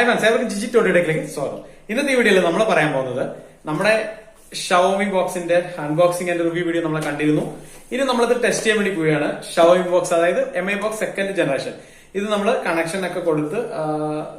Hi ഏവർക്കും ജിജി ടോട്ടിയിലേക്ക് സ്വാഗതം ഇന്നത്തെ ഈ വീഡിയോയിൽ നമ്മൾ പറയാൻ പോകുന്നത് നമ്മുടെ ഷവോമി ബോക്സിന്റെ അൺബോക്സിംഗ് ആൻഡ് റിവ്യൂ വീഡിയോ നമ്മൾ കണ്ടിരുന്നു. ഇനി നമ്മളത് ടെസ്റ്റ് ചെയ്യാൻ വേണ്ടി പോവുകയാണ്. ഷവോമി ബോക്സ് അതായത് M I box second generation ഇത് നമ്മൾ കണക്ഷൻ ഒക്കെ കൊടുത്ത്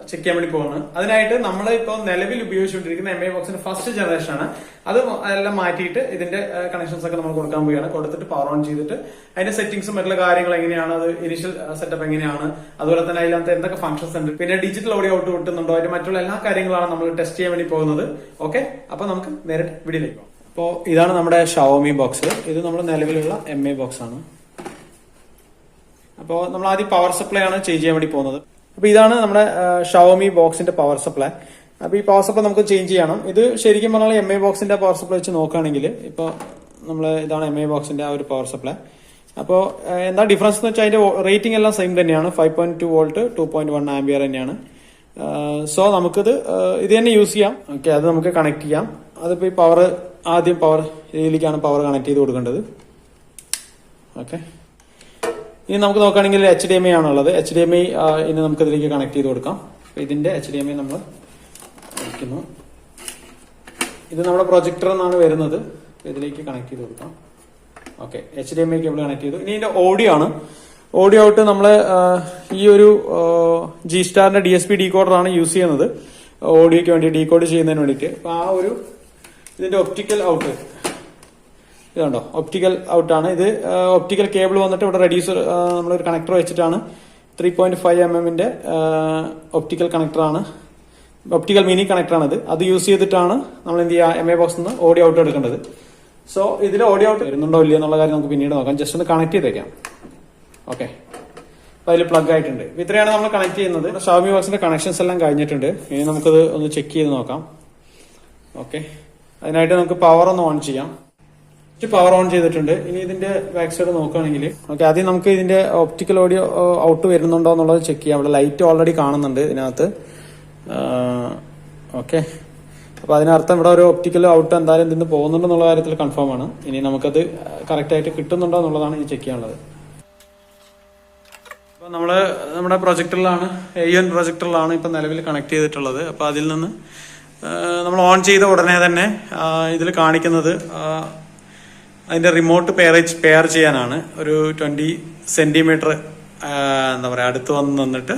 ചെക്ക് ചെയ്യാൻ വേണ്ടി പോകുന്നത് അതിനായിട്ട് നമ്മൾ ഇപ്പോൾ നിലവിൽ ഉപയോഗിച്ചുകൊണ്ടിരിക്കുന്ന എം ഐ ബോക്സിന്റെ ഫസ്റ്റ് ജനറേഷൻ ആണ്. അത് എല്ലാം മാറ്റിയിട്ട് ഇതിന്റെ കണക്ഷൻസ് ഒക്കെ നമ്മൾ കൊടുക്കാൻ പോവുകയാണ്. കൊടുത്തിട്ട് പവർ ഓൺ ചെയ്തിട്ട് അതിന്റെ സെറ്റിംഗ്സും മറ്റുള്ള കാര്യങ്ങൾ എങ്ങനെയാണ് അത് ഇനിഷ്യൽ സെറ്റപ്പ് എങ്ങനെയാണ് അതുപോലെ തന്നെ അതിനകത്ത് എന്തൊക്കെ ഫംഗ്ഷൻസ് ഉണ്ട്. പിന്നെ ഡിജിറ്റൽ ഓഡിയോ ഔട്ട് കിട്ടുന്നുണ്ടോ അതിന്റെ മറ്റുള്ള എല്ലാ കാര്യങ്ങളാണ് നമ്മൾ ടെസ്റ്റ് ചെയ്യാൻ വേണ്ടി പോകുന്നത്. ഓക്കെ അപ്പൊ നമുക്ക് നേരിട്ട് വീഡിയോയിലേക്ക് പോകാം അപ്പോൾ ഇതാണ് നമ്മുടെ ഷവോമി ബോക്സ് ഇത് നമ്മുടെ നിലവിലുള്ള എം ഐ ബോക്സ് ആണ്. അപ്പോൾ നമ്മൾ ആദ്യം പവർ സപ്ലൈ ആണ് ചേഞ്ച് ചെയ്യാൻ വേണ്ടി പോകുന്നത്. അപ്പോൾ ഇതാണ് നമ്മുടെ ഷവോമി ബോക്സിന്റെ പവർ സപ്ലൈ അപ്പോൾ ഈ പവർ സപ്ലൈ നമുക്ക് ചേഞ്ച് ചെയ്യണം. ഇത് ശരിക്കും പറഞ്ഞാൽ എം ഐ ബോക്സിന്റെ പവർ സപ്ലൈ വെച്ച് നോക്കുകയാണെങ്കിൽ ഇപ്പൊ നമ്മൾ ഇതാണ് എം ഐ ബോക്സിന്റെ ആ ഒരു പവർ സപ്ലൈ അപ്പോൾ എന്താ ഡിഫറൻസ് എന്ന് വെച്ചാൽ അതിന്റെ റേറ്റിംഗ് എല്ലാം സെയിം തന്നെയാണ്. Five point two volt two point one ampere തന്നെയാണ്. സോ നമുക്കിത് ഇത് തന്നെ യൂസ് ചെയ്യാം. ഓക്കെ അത് നമുക്ക് കണക്ട് ചെയ്യാം. അതിപ്പോൾ ഈ പവർ ആദ്യം പവർ ഇതിലേക്കാണ് പവർ കണക്ട് ചെയ്ത് കൊടുക്കേണ്ടത്. ഓക്കെ ഇനി നമുക്ക് നോക്കുകയാണെങ്കിൽ എച്ച് ഡി എം ഐ ആണുള്ളത്. എച്ച് ഡി എം ഐ ഇനി നമുക്ക് ഇതിലേക്ക് കണക്ട് ചെയ്ത് കൊടുക്കാം. ഇതിന്റെ എച്ച് ഡി എം ഐ നമ്മൾ വയ്ക്കുന്നു ഇത് നമ്മുടെ പ്രൊജക്ടർ എന്നാണ് വരുന്നത്. ഇതിലേക്ക് കണക്ട് ചെയ്ത് കൊടുക്കാം. Okay H D M I cable connect ചെയ്തു. ഇനി ഇതിന്റെ ഓഡിയോ ആണ്. ഓഡിയോ ഔട്ട് നമ്മൾ ഈ ഒരു ജി സ്റ്റാറിന്റെ ഡി എസ് പി ഡീകോഡർ ആണ് യൂസ് ചെയ്യുന്നത്. ഓഡിയോക്ക് വേണ്ടി ഡീകോഡ് ചെയ്യുന്നതിന് വേണ്ടിയിട്ട്. അപ്പൊ ആ ഒരു ഇതിന്റെ ഒപ്റ്റിക്കൽ ഔട്ട് ഇതുണ്ടോ? ഒപ്റ്റിക്കൽ ഔട്ടാണ് ഇത് ഒപ്റ്റിക്കൽ കേബിൾ വന്നിട്ട് ഇവിടെ റെഡ്യൂസർ നമ്മളൊരു കണക്ടർ വെച്ചിട്ടാണ്. ത്രീ പോയിന്റ് ഫൈവ് എം എമ്മിന്റെ ഒപ്റ്റിക്കൽ കണക്ടറാണ് ഒപ്റ്റിക്കൽ മിനി കണക്ടറാണ് ഇത് അത് യൂസ് ചെയ്തിട്ടാണ് നമ്മൾ എന്ത് ചെയ്യുക എം എ ബോക്സ് നിന്ന് ഓഡിയോ ഔട്ട് എടുക്കേണ്ടത്. സോ ഇതിൽ ഓഡിയോ ഔട്ട് വരുന്നുണ്ടോ ഇല്ലയോ എന്നുള്ള കാര്യം നമുക്ക് പിന്നീട് നോക്കാം. ജസ്റ്റ് ഒന്ന് കണക്ട് ചെയ്തേക്കാം. ഓക്കെ അപ്പൊ അതിൽ പ്ലഗ് ആയിട്ടുണ്ട്. ഇത്രയാണ് നമ്മൾ കണക്ട് ചെയ്യുന്നത്. ഷാമി ബോക്സിന്റെ കണക്ഷൻസ് എല്ലാം കഴിഞ്ഞിട്ടുണ്ട്. ഇനി നമുക്കത് ഒന്ന് ചെക്ക് ചെയ്ത് നോക്കാം. ഓക്കെ അതിനായിട്ട് നമുക്ക് പവർ ഒന്ന് ഓൺ ചെയ്യാം. പവർ ഓൺ ചെയ്തിട്ടുണ്ട്. ഇനി ഇതിന്റെ ബാക്ക് സൈഡ് നോക്കുകയാണെങ്കിൽ ഓക്കെ ആദ്യം നമുക്ക് ഇതിന്റെ ഓപ്റ്റിക്കൽ ഓഡിയോ ഔട്ട് വരുന്നുണ്ടോ എന്നുള്ളത് ചെക്ക് ചെയ്യാം. അവിടെ ലൈറ്റ് ഓൾറെഡി കാണുന്നുണ്ട് ഇതിനകത്ത്. ഓക്കെ അപ്പൊ അതിനർത്ഥം ഇവിടെ ഒരു ഓപ്റ്റിക്കൽ ഔട്ട് എന്തായാലും ഇതിന് പോകുന്നുണ്ടെന്നുള്ള കാര്യത്തിൽ കൺഫേം ആണ്. ഇനി നമുക്കത് കറക്റ്റ് ആയിട്ട് കിട്ടുന്നുണ്ടോ എന്നുള്ളതാണ് ഇനി ചെക്ക് ചെയ്യാനുള്ളത്. അപ്പൊ നമ്മൾ നമ്മുടെ പ്രൊജക്ടറിലാണ് എ എൻ പ്രൊജക്ടറിലാണ് ഇപ്പൊ നിലവിൽ കണക്ട് ചെയ്തിട്ടുള്ളത്. അപ്പൊ അതിൽ നിന്ന് നമ്മൾ ഓൺ ചെയ്ത ഉടനെ തന്നെ ഇതിൽ കാണിക്കുന്നത് അതിന്റെ റിമോട്ട് പെയർ പെയർ ചെയ്യാനാണ്. ഒരു ട്വന്റി സെന്റിമീറ്റർ എന്താ പറയാ അടുത്ത് വന്ന് നിന്നിട്ട്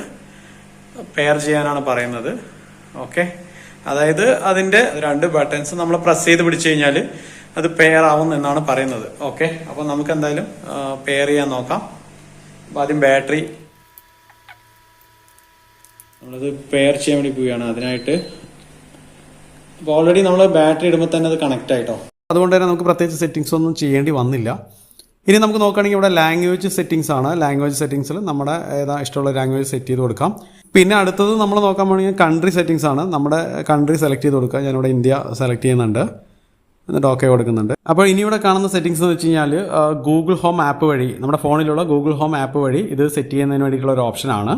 പെയർ ചെയ്യാനാണ് പറയുന്നത്. ഓക്കെ അതായത് അതിന്റെ രണ്ട് ബട്ടൺസ് നമ്മൾ പ്രസ് ചെയ്ത് പിടിച്ചു കഴിഞ്ഞാൽ അത് പെയർ ആവും എന്നാണ് പറയുന്നത്. ഓക്കെ അപ്പൊ നമുക്ക് എന്തായാലും പെയർ ചെയ്യാൻ നോക്കാം. ആദ്യം ബാറ്ററി നമ്മളത് പെയർ ചെയ്യാൻ വേണ്ടി പോവുകയാണ് അതിനായിട്ട്. അപ്പോൾ ഓൾറെഡി നമ്മൾ ബാറ്ററി ഇടുമ്പോൾ തന്നെ അത് കണക്ട് ആയിട്ടോ? അതുകൊണ്ട് തന്നെ നമുക്ക് പ്രത്യേകിച്ച് സെറ്റിങ്സ് ഒന്നും ചെയ്യേണ്ടി വന്നില്ല. ഇനി നമുക്ക് നോക്കുകയാണെങ്കിൽ ഇവിടെ ലാംഗ്വേജ് സെറ്റിങ്സ് ആണ്. ലാംഗ്വേജ് സെറ്റിങ്സിൽ നമ്മുടെ ഏതാ ഇഷ്ടമുള്ള ലാംഗ്വേജ് സെറ്റ് ചെയ്ത് കൊടുക്കാം. പിന്നെ അടുത്തത് നമ്മൾ നോക്കാൻ പോകണമെങ്കിൽ കൺട്രി സെറ്റിങ്സ് ആണ്. നമ്മുടെ കൺട്രി സെലക്ട് ചെയ്ത് കൊടുക്കുക. ഞാനിവിടെ ഇന്ത്യ സെലക്ട് ചെയ്യുന്നുണ്ട്. എന്നിട്ട് ഓക്കെ കൊടുക്കുന്നുണ്ട്. അപ്പോൾ ഇനി ഇവിടെ കാണുന്ന സെറ്റിങ്സ് എന്ന് വെച്ച് കഴിഞ്ഞാൽ ഗൂഗിൾ ഹോം ആപ്പ് വഴി നമ്മുടെ ഫോണിലുള്ള ഗൂഗിൾ ഹോം ആപ്പ് വഴി ഇത് സെറ്റ് ചെയ്യുന്നതിന് വേണ്ടിയിട്ടുള്ള ഒരു ഓപ്ഷനാണ്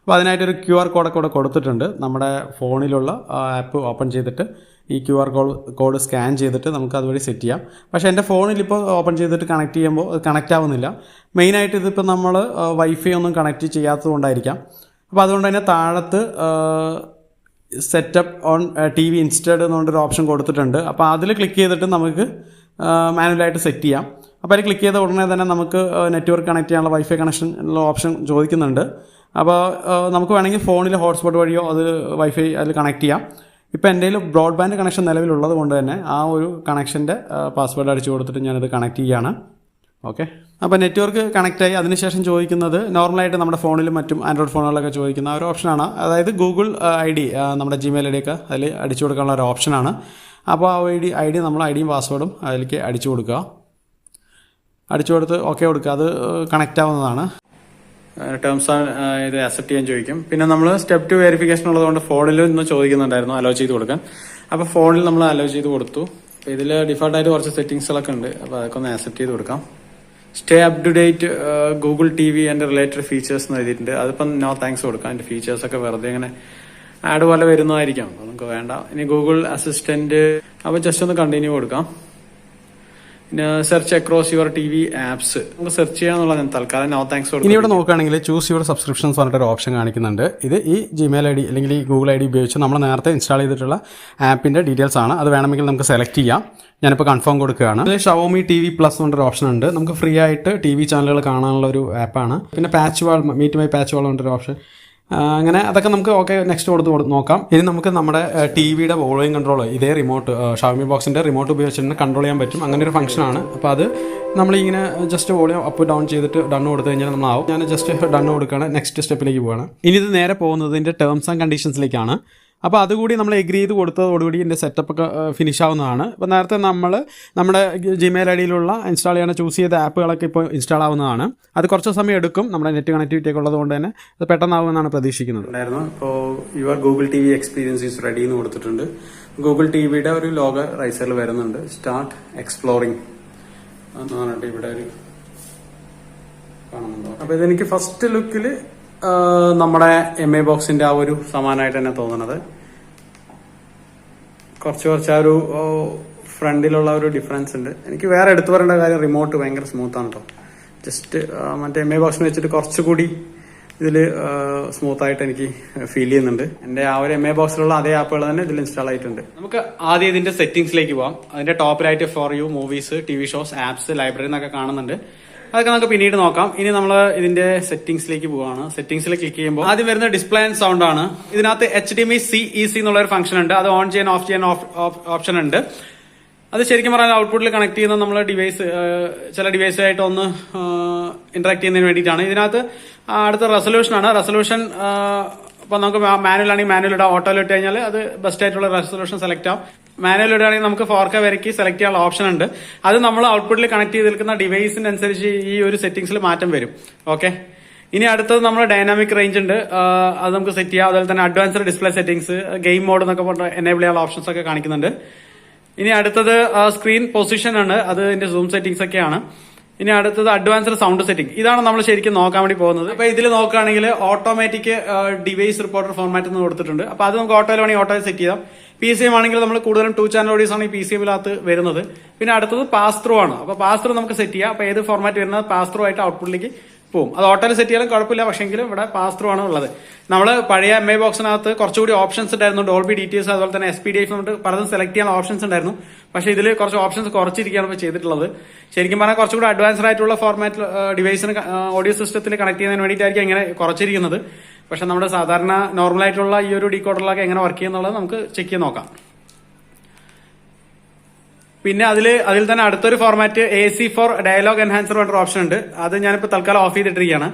അപ്പോൾ അതിനായിട്ടൊരു ക്യു ആർ കോഡൊക്കെ ഇവിടെ കൊടുത്തിട്ടുണ്ട്. നമ്മുടെ ഫോണിലുള്ള ആപ്പ് ഓപ്പൺ ചെയ്തിട്ട് ഈ Q R code code scan ചെയ്തിട്ട് നമുക്ക് അതുവഴി സെറ്റ് ചെയ്യാം. പക്ഷേ എന്റെ ഫോണിൽ ഇപ്പോൾ ഓപ്പൺ ചെയ്തിട്ട് കണക്ട് ചെയ്യുമ്പോൾ കണക്റ്റ് ആവുന്നില്ല. മെയിനായിട്ട് ഇതിപ്പോൾ നമ്മൾ വൈഫൈ ഒന്നും കണക്ട് ചെയ്യാത്തത് കൊണ്ടായിരിക്കാം. അപ്പോൾ അതുകൊണ്ട് തന്നെ താഴത്ത് setup on T V instead എന്നുകൊണ്ടൊരു option കൊടുത്തിട്ടുണ്ട്. അപ്പോൾ അതിൽ ക്ലിക്ക് ചെയ്തിട്ട് നമുക്ക് മാനുവലായിട്ട് സെറ്റ് ചെയ്യാം. അപ്പോൾ അതിൽ ക്ലിക്ക് ചെയ്ത ഉടനെ തന്നെ നമുക്ക് നെറ്റ്വർക്ക് കണക്ട് ചെയ്യാനുള്ള വൈഫൈ കണക്ഷൻ ഉള്ള ഓപ്ഷൻ ചോദിക്കുന്നുണ്ട്. അപ്പോൾ നമുക്ക് വേണമെങ്കിൽ ഫോണിൽ ഹോട്ട്സ്പോട്ട് വഴിയോ അത് വൈഫൈ അതിൽ കണക്ട് ചെയ്യാം. ഇപ്പോൾ എന്റെ കയ്യിൽ ബ്രോഡ്ബാൻഡ് കണക്ഷൻ നിലവിലുള്ളത് കൊണ്ട് തന്നെ ആ ഒരു കണക്ഷന്റെ പാസ്വേഡ് അടിച്ചു കൊടുത്തിട്ട് ഞാനത് കണക്ട് ചെയ്യുകയാണ്. ഓക്കെ അപ്പോൾ നെറ്റ്വർക്ക് കണക്റ്റ് ആയി. അതിനുശേഷം ചോദിക്കുന്നത് നോർമലായിട്ട് നമ്മുടെ ഫോണിലും മറ്റും ആൻഡ്രോയിഡ് ഫോണുകളിലൊക്കെ ചോദിക്കുന്ന ഒരു ഓപ്ഷനാണ് അതായത് ഗൂഗിൾ ഐ ഡി നമ്മുടെ ജിമെയിൽ ഐ ഡി ഒക്കെ അതിൽ അടിച്ചു കൊടുക്കാനുള്ള ഒരു ഓപ്ഷനാണ് അപ്പോൾ ആ ഐ ഡി ഐ ഡി നമ്മൾ ഐ ഡിയും പാസ്വേഡും അതിലേക്ക് അടിച്ചു കൊടുക്കുക. അടിച്ചു കൊടുത്ത് ഓക്കെ കൊടുക്കുക. അത് കണക്റ്റ് ആവുന്നതാണ്. ടേംസ് ഇത് അക്സെപ്റ്റ് ചെയ്യാൻ ചോദിക്കും. പിന്നെ നമ്മൾ സ്റ്റെപ്പ് ടു വെരിഫിക്കേഷൻ ഉള്ളതുകൊണ്ട് ഫോണിൽ ഇന്ന് ചോദിക്കുന്നുണ്ടായിരുന്നു അലോ ചെയ്ത് കൊടുക്കാൻ. അപ്പോൾ ഫോണിൽ നമ്മൾ അലോ ചെയ്ത് കൊടുത്തു. ഇതിൽ ഡിഫോൾട്ടായിട്ട് കുറച്ച് സെറ്റിങ്സുകളൊക്കെ ഉണ്ട്. അപ്പോൾ അതൊക്കെ ഒന്ന് ആക്സെപ്റ്റ് ചെയ്ത് കൊടുക്കാം. Stay up to date Google T V and related features എന്ന് എഴുതിയിട്ടുണ്ട്. അതിപ്പം നോ താങ്ക്സ് കൊടുക്കാം. അതിന്റെ ഫീച്ചേഴ്സ് ഒക്കെ വെറുതെ ഇങ്ങനെ ആഡ് പോലെ വരുന്നതായിരിക്കാം. നമുക്ക് വേണ്ട. ഇനി ഗൂഗിൾ അസിസ്റ്റന്റ് അപ്പോൾ ജസ്റ്റ് ഒന്ന് കണ്ടിന്യൂ കൊടുക്കാം. Search across your T V apps നമുക്ക് സെർച്ച് ചെയ്യാന്നുള്ളതാണ് തൽക്കാലം നോ താങ്ക്സ് ഇനി ഇവിടെ നോക്കുകയാണെങ്കിൽ ചൂസ് യുവർ സബ്സ്ക്രിപ്ഷൻസ് പറഞ്ഞിട്ട് ഒരു ഓപ്ഷൻ കാണിക്കുന്നുണ്ട്. ഇത് ഈ ജിമെയിൽ ഐ ഡി അല്ലെങ്കിൽ ഈ ഗൂഗിൾ ഐ ഡി ഉപയോഗിച്ച് നമ്മൾ നേരത്തെ ഇൻസ്റ്റാൾ ചെയ്തിട്ടുള്ള ആപ്പിന്റെ ഡീറ്റെയിൽസ് ആണ്. അത് വേണമെങ്കിൽ നമുക്ക് സെലക്ട് ചെയ്യാം. ഞാനിപ്പോൾ കൺഫേം കൊടുക്കുകയാണ്. ഇതിൽ ഷവോമി ടി വി പ്ലസ് എന്നൊരു ഓപ്ഷൻ ഉണ്ട്. നമുക്ക് ഫ്രീ ആയിട്ട് ടി വി ചാനലുകൾ കാണാനുള്ള ഒരു ആപ്പാണ് പിന്നെ PatchWall meet my PatchWall എന്നൊരു ഓപ്ഷൻ അങ്ങനെ അതൊക്കെ നമുക്ക് ഓക്കെ നെക്സ്റ്റ് കൊടുത്ത് നോക്കാം. ഇനി നമുക്ക് നമ്മുടെ ടി വിയുടെ വോളിയം കൺട്രോൾ ഇതേ റിമോട്ട് ഷാമി ബോക്സിന്റെ റിമോട്ട് ഉപയോഗിച്ചിട്ട് കൺട്രോൾ ചെയ്യാൻ പറ്റും. അങ്ങനെ ഒരു ഫംഗ്ഷനാണ് അപ്പോൾ അത് നമ്മളിങ്ങനെ ജസ്റ്റ് വോളിയം അപ്പ് ഡൗൺ ചെയ്തിട്ട് ഡൺ കൊടുത്തു കഴിഞ്ഞാൽ നമ്മളാവും. ഞാൻ ജസ്റ്റ് ഡൺ കൊടുക്കുകയാണ് നെക്സ്റ്റ് സ്റ്റെപ്പിലേക്ക് പോവുകയാണ് ഇനി ഇത് നേരെ പോകുന്നതിന്റെ ടേംസ് ആൻഡ് കണ്ടീഷൻസിലേക്കാണ് അപ്പോൾ അതുകൂടി നമ്മൾ എഗ്രി ചെയ്ത് കൊടുത്തതോടുകൂടി എന്റെ സെറ്റപ്പ് ഒക്കെ ഫിനിഷ് ആവുന്നതാണ്. ഇപ്പോൾ നേരത്തെ നമ്മൾ നമ്മുടെ ജിമെയിൽ ഐ ഡിയിലുള്ള ഇൻസ്റ്റാൾ ചെയ്യാൻ ചൂസ് ചെയ്ത ആപ്പുകളൊക്കെ ഇപ്പോൾ ഇൻസ്റ്റാൾ ആവുന്നതാണ്. അത് കുറച്ച് സമയം എടുക്കും. നമ്മുടെ നെറ്റ് കണക്ടിവിറ്റി ഒക്കെ ഉള്ളത് കൊണ്ട് തന്നെ അത് പെട്ടെന്നാവുമെന്നാണ് പ്രതീക്ഷിക്കുന്നത്. ഇപ്പോൾ your Google T V experience is ready എന്ന് കൊടുത്തിട്ടുണ്ട്. ഗൂഗിൾ ടി വിയുടെ ഒരു ലോഗ റൈസറിൽ വരുന്നുണ്ട്. സ്റ്റാർട്ട് എക്സ്പ്ലോറിംഗ് എന്ന് പറഞ്ഞിട്ട് ഇവിടെ ഒരു കാണുന്നുണ്ടോ. അപ്പോൾ ഇതെനിക്ക് ഫസ്റ്റ് ലുക്കിൽ നമ്മുടെ എം എ ബോക്സിന്റെ ആ ഒരു സമാനമായിട്ട് തന്നെ തോന്നുന്നത് കുറച്ച് കുറച്ച് ആ ഒരു ഫ്രണ്ടിലുള്ള ഒരു ഡിഫറൻസ് ഉണ്ട്. എനിക്ക് വേറെ എടുത്തു പറയേണ്ട കാര്യം റിമോട്ട് ഭയങ്കര സ്മൂത്താണ് കേട്ടോ ജസ്റ്റ് മറ്റേ എം എ ബോക്സിന് വെച്ചിട്ട് കുറച്ചുകൂടി ഇതിൽ സ്മൂത്തായിട്ട് എനിക്ക് ഫീൽ ചെയ്യുന്നുണ്ട്. എന്റെ ആ ഒരു എം എ ബോക്സിലുള്ള അതേ ആപ്പുകൾ തന്നെ ഇതിൽ ഇൻസ്റ്റാൾ ആയിട്ടുണ്ട്. നമുക്ക് ആദ്യം ഇതിന്റെ സെറ്റിംഗ്സിലേക്ക് പോവാം. അതിന്റെ ടോപ്പിലായിട്ട് for you movies T V shows apps library എന്നൊക്കെ കാണുന്നുണ്ട്. അതൊക്കെ നമുക്ക് പിന്നീട് നോക്കാം. ഇനി നമ്മൾ ഇതിന്റെ സെറ്റിംഗ്സിലേക്ക് പോവാണ്. സെറ്റിംഗ്സിൽ ക്ലിക്ക് ചെയ്യുമ്പോൾ ആദ്യം വരുന്ന ഡിസ്പ്ലേ ആൻഡ് സൗണ്ട് ആണ്. ഇതിനകത്ത് H D M C E C എന്നുള്ള ഒരു ഫംഗ്ഷൻ ഉണ്ട്. അത് ഓൺ ചെയ്യാൻ ഓഫ് ചെയ്യാൻ ഓപ്ഷൻ ഉണ്ട്. അത് ശരിക്കും പറഞ്ഞാൽ ഔട്ട്പുട്ടിൽ കണക്ട് ചെയ്യുന്ന നമ്മളെ ഡിവൈസ് ചില ഡിവൈസുമായിട്ട് ഒന്ന് ഇന്ററാക്ട് ചെയ്യുന്നതിന് വേണ്ടിയിട്ടാണ്. ഇതിനകത്ത് അടുത്ത റെസൊല്യൂഷൻ ആണ്. റെസൊല്യൂഷൻ ഇപ്പൊ നമുക്ക് മാനുവൽ ആണെങ്കിൽ മാനുവൽ ഇടാം ഓട്ടോയിൽ ഇട്ട് കഴിഞ്ഞാൽ അത് ബെസ്റ്റ് ആയിട്ടുള്ള റെസൊല്യൂഷൻ സെലക്ട് ആവും. മാനുവൽ ഇടുകയാണെങ്കിൽ നമുക്ക് ഫോർക്ക വരയ്ക്ക് സെലക്ട് ചെയ്യാനുള്ള ഓപ്ഷൻ ഉണ്ട്. അത് നമ്മൾ ഔട്ട്പുട്ടിൽ കണക്ട് ചെയ്ത് നിൽക്കുന്ന ഡിവൈസിനനുസരിച്ച് ഈ ഒരു സെറ്റിംഗ്സിൽ മാറ്റം വരും. ഓക്കെ ഇനി അടുത്തത് നമ്മൾ ഡൈനാമിക് റേഞ്ച് ഉണ്ട്. അത് നമുക്ക് സെറ്റ് ചെയ്യാം. അതുപോലെ തന്നെ advanced display settings game mode എന്നൊക്കെ പറഞ്ഞ എനേബിൾ ചെയ്യാനുള്ള ഓപ്ഷൻസ് ഒക്കെ കാണിക്കുന്നുണ്ട്. ഇനി അടുത്തത് സ്ക്രീൻ പൊസിഷൻ ആണ്. അത് ഇതിന്റെ സൂം സെറ്റിംഗ്സ് ഒക്കെയാണ്. ഇനി അടുത്തത് അഡ്വാൻസ്ഡ് സൗണ്ട് സെറ്റിംഗ് ഇതാണ് നമ്മൾ ശരിക്കും നോക്കാൻ വേണ്ടി പോകുന്നത്. അപ്പൊ ഇതിൽ നോക്കുകയാണെങ്കിൽ ഓട്ടോമാറ്റിക് ഡിവൈസ് റിപ്പോർട്ടർ ഫോർമാറ്റ് എന്ന് കൊടുത്തിട്ടുണ്ട്. അപ്പൊ അത് നമുക്ക് ഓട്ടോയിൽ വേണമെങ്കിൽ ഓട്ടോയിൽ സെറ്റ് ചെയ്യാം. പി സി എം ആണെങ്കിൽ നമ്മൾ കൂടുതലും ടു ചാനൽ ഓഡിയോസ് ആണ് ഈ പി സി എമ്മിനകത്ത് വരുന്നത്. പിന്നെ അടുത്തത് പാസ് ത്രൂ ആണ്. അപ്പൊ പാസ് ത്രൂ നമുക്ക് സെറ്റ് ചെയ്യാം. അപ്പൊ ഏത് ഫോർമാറ്റ് വരുന്നത് പാസ് ത്രൂ ആയിട്ട് ഔട്ട്പുട്ടിലേക്ക് പോകും അത് ഓട്ടോയിൽ സെറ്റ് ചെയ്യാനും കുഴപ്പമില്ല. പക്ഷെങ്കിലും ഇവിടെ പാസ് ത്രൂ ആണ് ഉള്ളത്. നമ്മൾ പഴയ എം ഐ ബോക്സിനകത്ത് കുറച്ചുകൂടി ഓപ്ഷൻസ് ഉണ്ടായിരുന്നു. ഡോൾബി ഡീറ്റെയിൽസ് അതുപോലെ തന്നെ എസ് പി ഡി എഫ് കൊണ്ട് പലതും സെലക്ട് ചെയ്യാൻ ഓപ്ഷൻസ് ഉണ്ടായിരുന്നു. പക്ഷേ ഇതിൽ കുറച്ച് ഓപ്ഷൻസ് കുറച്ചിരിക്കുകയാണ് ഇപ്പോൾ ചെയ്തിട്ടുള്ളത്. ശരിക്കും പറഞ്ഞാൽ കുറച്ചുകൂടി അഡ്വാൻസ്ഡ് ആയിട്ടുള്ള ഫോർമാറ്റിൽ ഡിവൈസിന് ഓഡിയോ സിസ്റ്റത്തിൽ കണക്ട് ചെയ്യുന്നതിന് വേണ്ടിയിട്ടായിരിക്കും ഇങ്ങനെ കുറച്ചിരിക്കുന്നത്. പക്ഷെ നമ്മുടെ സാധാരണ നോർമൽ ആയിട്ടുള്ള ഈ ഒരു ഡീകോഡറിലൊക്കെ എങ്ങനെ വർക്ക് ചെയ്യുന്നുള്ളത് നമുക്ക് ചെക്ക് ചെയ്ത് നോക്കാം. പിന്നെ അതിൽ അതിൽ തന്നെ അടുത്തൊരു format A C four dialogue enhancer പറഞ്ഞൊരു ഓപ്ഷൻ ഉണ്ട്. അത് ഞാനിപ്പോൾ തൽക്കാലം ഓഫ് ചെയ്തിട്ടിരിക്കുകയാണ്.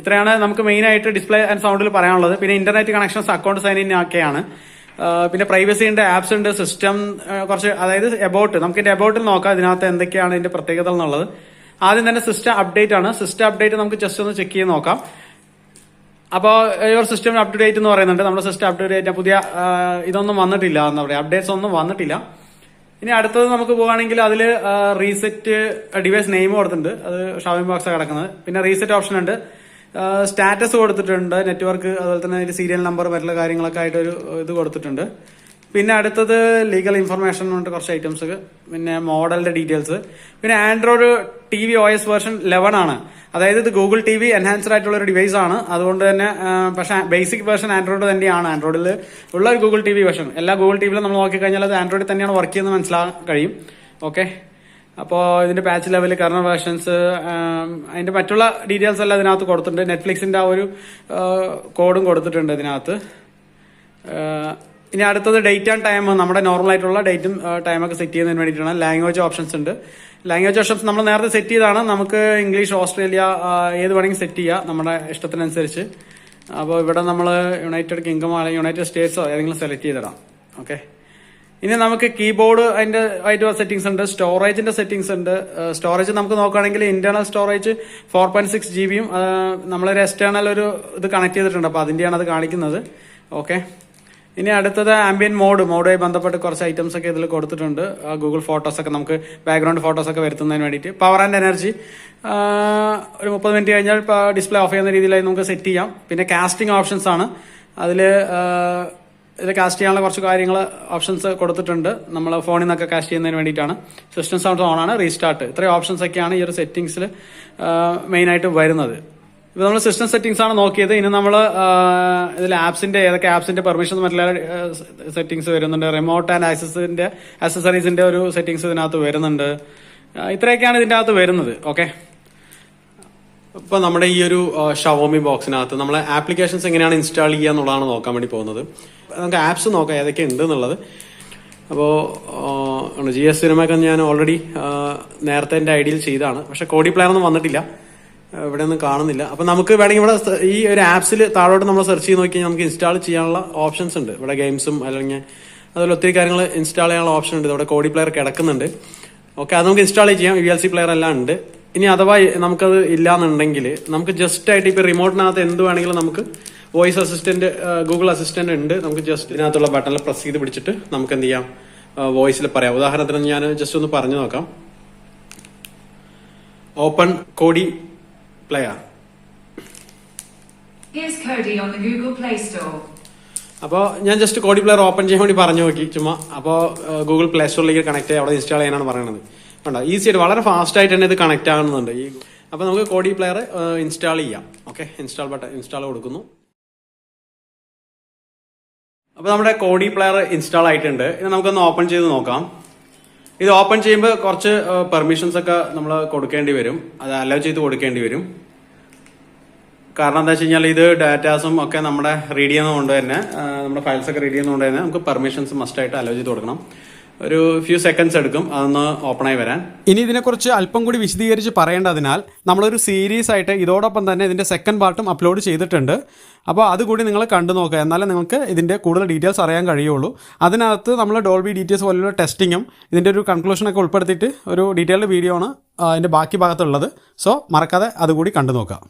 ഇത്രയാണ് നമുക്ക് മെയിൻ ആയിട്ട് ഡിസ്പ്ലേ ആൻഡ് സൗണ്ടിൽ പറയാനുള്ളത്. പിന്നെ internet connections account sign in ഒക്കെയാണ്. പിന്നെ പ്രൈവസിന്റെ ആപ്സ് ഉണ്ട് സിസ്റ്റം കുറച്ച് അതായത് എബൌട്ട് നമുക്ക് ഇതിന്റെ എബൌട്ടിൽ നോക്കാം ഇതിനകത്ത് എന്തൊക്കെയാണ് ഇതിന്റെ പ്രത്യേകത എന്നുള്ളത്. ആദ്യം തന്നെ സിസ്റ്റം അപ്ഡേറ്റ് ആണ്. സിസ്റ്റം അപ്ഡേറ്റ് നമുക്ക് ജസ്റ്റ് ഒന്ന് ചെക്ക് ചെയ്ത് നോക്കാം. അപ്പോൾ your system up to date എന്ന് പറയുന്നുണ്ട്. നമ്മുടെ സിസ്റ്റം അപ് ടു ഡേറ്റ് പുതിയ ഇതൊന്നും വന്നിട്ടില്ല എന്താ പറയുക അപ്ഡേറ്റ്സ് ഒന്നും വന്നിട്ടില്ല. ഇനി അടുത്തത് നമുക്ക് പോവുകയാണെങ്കിൽ അതിൽ റീസെറ്റ് ഡിവൈസ് നെയിം കൊടുത്തിട്ടുണ്ട്. അത് ഷവൻ ബോക്സ് കിടക്കുന്നത്. പിന്നെ റീസെറ്റ് ഓപ്ഷൻ ഉണ്ട്. സ്റ്റാറ്റസ് കൊടുത്തിട്ടുണ്ട്. നെറ്റ്വർക്ക് അതുപോലെ തന്നെ സീരിയൽ നമ്പർ മറ്റുള്ള കാര്യങ്ങളൊക്കെ ആയിട്ട് ഒരു ഇത് കൊടുത്തിട്ടുണ്ട്. പിന്നെ അടുത്തത് ലീഗൽ ഇൻഫർമേഷൻ പറഞ്ഞിട്ട് കുറച്ച് ഐറ്റംസ് പിന്നെ മോഡലിന്റെ ഡീറ്റെയിൽസ് പിന്നെ Android T V O S version eleven ആണ്. അതായത് ഇത് ഗൂഗിൾ ടി വി എൻഹാൻസ്ഡ് ആയിട്ടുള്ള ഒരു ഡിവൈസ് ആണ്. അതുകൊണ്ട് തന്നെ പക്ഷേ ബേസിക് വേർഷൻ ആൻഡ്രോയിഡ് തന്നെയാണ്. ആൻഡ്രോയിഡിൽ ഉള്ള ഒരു ഗൂഗിൾ ടി വി വേർഷൻ എല്ലാ ഗൂഗിൾ ടി വിയിലും നമ്മൾ നോക്കിക്കഴിഞ്ഞാൽ അത് ആൻഡ്രോയിഡ് തന്നെയാണ് വർക്ക് ചെയ്യുന്നത് മനസ്സിലാക്കാൻ കഴിയും. ഓക്കെ അപ്പോൾ ഇതിന്റെ പാച്ച് ലെവൽ കറണ്ട് വേർഷൻസ് അതിന്റെ മറ്റുള്ള ഡീറ്റെയിൽസ് എല്ലാം ഇതിനകത്ത് കൊടുത്തിട്ടുണ്ട്. നെറ്റ്ഫ്ലിക്സിന്റെ ആ ഒരു കോഡും കൊടുത്തിട്ടുണ്ട് ഇതിനകത്ത്. ഇനി അടുത്തത് ഡേറ്റ് ആൻഡ് ടൈം നമ്മുടെ നോർമൽ ആയിട്ടുള്ള ഡേറ്റും ടൈമൊക്കെ സെറ്റ് ചെയ്യുന്നതിന് വേണ്ടിയിട്ടാണ്. ലാംഗ്വേജ് ഓപ്ഷൻസ് ഉണ്ട്. ലാംഗ്വേജ് ഓപ്ഷൻസ് നമ്മൾ നേരത്തെ സെറ്റ് ചെയ്താണ് നമുക്ക് ഇംഗ്ലീഷ് ഓസ്ട്രേലിയ ഏത് വേണമെങ്കിൽ സെറ്റ് ചെയ്യാം. നമ്മുടെ ഇഷ്ടത്തിനനുസരിച്ച്. അപ്പോൾ ഇവിടെ നമ്മൾ യുണൈറ്റഡ് കിങ്ഡം അല്ലെങ്കിൽ യുണൈറ്റഡ് സ്റ്റേറ്റ്സോ ഏതെങ്കിലും സെലക്ട് ചെയ്തിടാം. ഓക്കെ ഇനി നമുക്ക് കീബോർഡ് അതിന്റെ ആയിട്ട് സെറ്റിംഗ്സ് ഉണ്ട്. സ്റ്റോറേജിന്റെ സെറ്റിംഗ്സ് ഉണ്ട്. സ്റ്റോറേജ് നമുക്ക് നോക്കുകയാണെങ്കിൽ internal storage four point six G ബിയും നമ്മളൊരു എക്സ്റ്റേണൽ ഒരു ഇത് കണക്ട് ചെയ്തിട്ടുണ്ട്. അപ്പോൾ അതിന്റെയാണ് അത് കാണിക്കുന്നത്. ഓക്കെ ഇനി അടുത്തത് ആംബിയൻ മോഡ് മോഡുമായി ബന്ധപ്പെട്ട് കുറച്ച് ഐറ്റംസ് ഒക്കെ ഇതിൽ കൊടുത്തിട്ടുണ്ട്. ഗൂഗിൾ ഫോട്ടോസ് ഒക്കെ നമുക്ക് ബാക്ക്ഗ്രൗണ്ട് ഫോട്ടോസ് ഒക്കെ വരുത്തുന്നതിന് വേണ്ടിയിട്ട്. പവർ ആൻഡ് എനർജി ഒരു മുപ്പത് മിനിറ്റ് കഴിഞ്ഞാൽ ഡിസ്പ്ലേ ഓഫ് ചെയ്യുന്ന രീതിയിലായി നമുക്ക് സെറ്റ് ചെയ്യാം. പിന്നെ കാസ്റ്റിംഗ് ഓപ്ഷൻസ് ആണ്. അതിൽ ഇത് കാസ്റ്റ് ചെയ്യാനുള്ള കുറച്ച് കാര്യങ്ങൾ ഓപ്ഷൻസ് കൊടുത്തിട്ടുണ്ട്. നമ്മൾ ഫോണിൽ നിന്നൊക്കെ കാസ്റ്റ് ചെയ്യുന്നതിന് വേണ്ടിയിട്ടാണ്. സിസ്റ്റം സൗണ്ട് ഓൺ ആണ്. റീസ്റ്റാർട്ട് ഇത്രയും ഓപ്ഷൻസ് ഒക്കെയാണ് ഈ ഒരു സെറ്റിംഗ്സിൽ മെയിനായിട്ട് വരുന്നത്. ഇപ്പോൾ നമ്മൾ സിസ്റ്റം സെറ്റിംഗ്സ് ആണ് നോക്കിയത്. ഇനി നമ്മൾ ഇതിൽ ആപ്സിന്റെ ഏതൊക്കെ ആപ്സിന്റെ പെർമിഷൻ മറ്റുള്ള സെറ്റിംഗ്സ് വരുന്നുണ്ട്. റിമോട്ട് ആൻഡ് ആക്സസിന്റെ ആക്സസറീസിന്റെ ഒരു സെറ്റിംഗ്സ് ഇതിനകത്ത് വരുന്നുണ്ട്. ഇത്രയൊക്കെയാണ് ഇതിന്റെ അകത്ത് വരുന്നത്. ഓക്കെ ഇപ്പൊ നമ്മുടെ ഈ ഒരു ഷവോമി ബോക്സിനകത്ത് നമ്മളെ ആപ്ലിക്കേഷൻസ് എങ്ങനെയാണ് ഇൻസ്റ്റാൾ ചെയ്യുക എന്നുള്ളതാണ് നോക്കാൻ വേണ്ടി പോകുന്നത്. നമുക്ക് ആപ്സ് നോക്കാം ഏതൊക്കെ ഉണ്ട് എന്നുള്ളത് അപ്പോൾ ജി എസ് സിനിമയൊക്കെ ഞാൻ ഓൾറെഡി നേരത്തെ എന്റെ ഐഡിയിൽ ചെയ്താണ് പക്ഷെ കോഡി പ്ലാനൊന്നും വന്നിട്ടില്ല. ഇവിടെ ഒന്നും കാണുന്നില്ല. അപ്പൊ നമുക്ക് വേണമെങ്കിൽ ഇവിടെ ഈ ഒരു ആപ്സിൽ താഴോട്ട് നമ്മൾ സെർച്ച് ചെയ്ത് നോക്കിയാൽ നമുക്ക് ഇൻസ്റ്റാൾ ചെയ്യാനുള്ള ഓപ്ഷൻസ് ഉണ്ട്. ഇവിടെ ഗെയിംസും അല്ലെങ്കിൽ അതുപോലെ ഒത്തിരി കാര്യങ്ങൾ ഇൻസ്റ്റാൾ ചെയ്യാനുള്ള ഓപ്ഷൻ ഉണ്ട്. ഇവിടെ കോഡി പ്ലെയർ കിടക്കുന്നുണ്ട്. ഓക്കെ അത് നമുക്ക് ഇൻസ്റ്റാൾ ചെയ്യാം. വി എൽ സി പ്ലെയർ എല്ലാം ഉണ്ട്. ഇനി അഥവാ നമുക്കത് ഇല്ലാന്നുണ്ടെങ്കിൽ നമുക്ക് ജസ്റ്റ് ആയിട്ട് ഇപ്പൊ റിമോട്ടിനകത്ത് എന്ത് വേണമെങ്കിലും നമുക്ക് വോയിസ് അസിസ്റ്റന്റ് ഗൂഗിൾ അസിസ്റ്റന്റ് ഉണ്ട്. നമുക്ക് ജസ്റ്റ് ഇതിനകത്തുള്ള ബട്ടണിൽ പ്രസ് ചെയ്ത് പിടിച്ചിട്ട് നമുക്ക് എന്ത് ചെയ്യാം? വോയിസിൽ പറയാം. ഉദാഹരണത്തിന് ഞാൻ ജസ്റ്റ് ഒന്ന് പറഞ്ഞു നോക്കാം. Open Kodi player Here's Cody on the Google Play Store. അപ്പോൾ ഞാൻ ജസ്റ്റ് കോഡി പ്ലെയർ ഓപ്പൺ ചെയ്യാൻ വേണ്ടി പറഞ്ഞു നോക്കി ചുമ്മാ. അപ്പോൾ ഗൂഗിൾ പ്ലേ സ്റ്റോറിലേക്ക് കണക്ട് ചെയ്യാം അവിടെ ഇൻസ്റ്റാൾ ചെയ്യാനാണ് പറയുന്നത്. കണ്ടോ? ഈസി ആയിട്ട് വളരെ ഫാസ്റ്റ് ആയിട്ട് തന്നെ ഇത് കണക്ട് ആകുന്നുണ്ട് ഈ അപ്പോൾ നമുക്ക് കോഡി പ്ലെയർ ഇൻസ്റ്റാൾ ചെയ്യാം. ഓക്കെ ഇൻസ്റ്റാൾ ബട്ടൺ ഇൻസ്റ്റാൾ കൊടുക്കുന്നു. അപ്പോൾ നമ്മുടെ കോഡി പ്ലെയർ ഇൻസ്റ്റാൾ ആയിട്ടുണ്ട്. ഇത് നമുക്കൊന്ന് ഓപ്പൺ ചെയ്ത് നോക്കാം. ഇത് ഓപ്പൺ ചെയ്യുമ്പോൾ കുറച്ച് പെർമിഷൻസ് ഒക്കെ നമ്മൾ കൊടുക്കേണ്ടി വരും. അത് അലോ ചെയ്ത് കൊടുക്കേണ്ടി വരും. കാരണം എന്താ വെച്ച് കഴിഞ്ഞാൽ ഇത് ഡാറ്റാസും ഒക്കെ നമ്മുടെ റീഡ് ചെയ്യുന്നതുകൊണ്ട് തന്നെ നമ്മുടെ ഫയൽസ് ഒക്കെ റീഡ് ചെയ്യുന്നതുകൊണ്ട് തന്നെ നമുക്ക് പെർമിഷൻസ് മസ്റ്റായിട്ട് അലോ ചെയ്ത് കൊടുക്കണം. ഒരു ഫ്യൂ സെക്കൻഡ്സ് എടുക്കും. അതൊന്ന് ഓപ്പണായി വരാൻ. ഇനി ഇതിനെക്കുറിച്ച് അല്പം കൂടി വിശദീകരിച്ച് പറയേണ്ടതിനാൽ നമ്മളൊരു സീരീസ് ആയിട്ട് ഇതോടൊപ്പം തന്നെ ഇതിന്റെ സെക്കൻഡ് പാർട്ടും അപ്ലോഡ് ചെയ്തിട്ടുണ്ട്. അപ്പോൾ അതുകൂടി നിങ്ങൾ കണ്ടു നോക്കുക. എന്നാലേ നിങ്ങൾക്ക് ഇതിന്റെ കൂടുതൽ ഡീറ്റെയിൽസ് അറിയാൻ കഴിയുള്ളൂ. അതിനകത്ത് നമ്മൾ ഡോൾബി ഡീറ്റെയിൽസ് പോലുള്ള ടെസ്റ്റിങ്ങും ഇതിന്റെ ഒരു കൺക്ലൂഷനൊക്കെ ഉൾപ്പെടുത്തിയിട്ട് ഒരു ഡീറ്റെയിൽഡ് വീഡിയോ ആണ് അതിന്റെ ബാക്കി ഭാഗത്തുള്ളത്. സോ മറക്കാതെ അതുകൂടി കണ്ടു നോക്കുക.